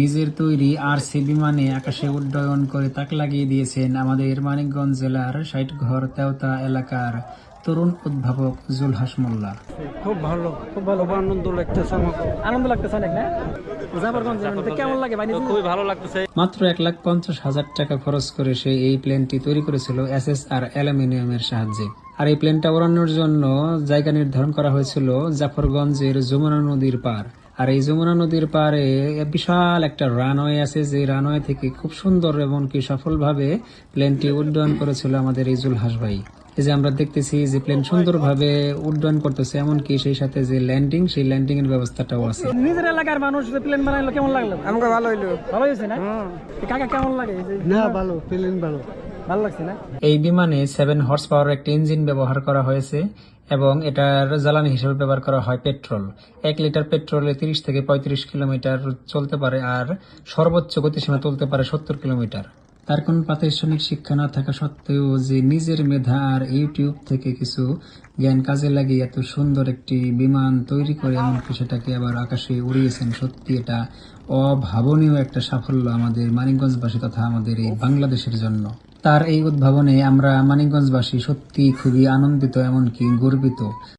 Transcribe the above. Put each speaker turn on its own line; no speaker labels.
নিজের তৈরি আর সি বিমানে আকাশে উড্ডয়ন করে তাক লাগিয়ে দিয়েছেন আমাদের মানিকগঞ্জ জেলার ষাটঘর তেওতা এলাকার তরুণ উদ্ভাবক জুলহাস মোল্লা।
খুব ভালো খুব ভালো আনন্দ লাগতেছে আমাকে।
আনন্দ লাগতেছে অনেক না? কেমন লাগে
খুবই ভালো লাগতেছে।
মাত্র এক লাখ পঞ্চাশ হাজার টাকা খরচ করে সে এই প্লেনটি তৈরি করেছিল এস এস আর অ্যালুমিনিয়ামের সাহায্যে। আর এই প্লেনটা ওড়ানোর জন্য জায়গা নির্ধারণ করা হয়েছিল জাফরগঞ্জের যমুনা নদীর পার আর এই যমুনা নদীর পারে বিশাল একটা রানওয়ে আছে যে রানওয়ে থেকে খুব সুন্দর এমনকি সফলভাবে প্লেনটি উড্ডয়ন করেছিল আমাদের ইজুল জুলহাস ভাই। এই যে আমরা দেখতেছি যে প্লেন সুন্দরভাবে উড্ডয়ন করতেছে এমনকি সেই সাথে যে ল্যান্ডিং সেই ল্যান্ডিং এর ব্যবস্থাটাও আছে।
নিজের এলাকার মানুষ যে প্লেন বানাইলো কেমন লাগল?
আমাকে ভালো হইল।
ভালো হয়েছে না? কাকা কেমন লাগে?
না ভালো প্লেন ভালো।
এই বিমানে সেভেন হর্স পাওয়ার একটি ইঞ্জিন ব্যবহার করা হয়েছে এবং এটার জ্বালানি হিসেবে ব্যবহার করা হয় পেট্রোল এক লিটার পেট্রোলে তিরিশ থেকে পঁয়ত্রিশ কিলোমিটার চলতে পারে আর সর্বোচ্চ গতিসীমা তুলতে পারে সত্তর কিলোমিটার তার কোনো প্রাতিষ্ঠানিক শিক্ষা না থাকা সত্ত্বেও যে নিজের মেধা আর ইউটিউব থেকে কিছু জ্ঞান কাজে লাগিয়ে এত সুন্দর একটি বিমান তৈরি করে এমনকি সেটাকে আবার আকাশে উড়িয়েছেন, সত্যি এটা অভাবনীয় একটা সাফল্য আমাদের মানিকগঞ্জবাসী তথা আমাদের এই বাংলাদেশের জন্য। তার এই উদ্ভাবনে আমরা মানিকগঞ্জবাসী সত্যি খুবই আনন্দিত এমনকি গর্বিত।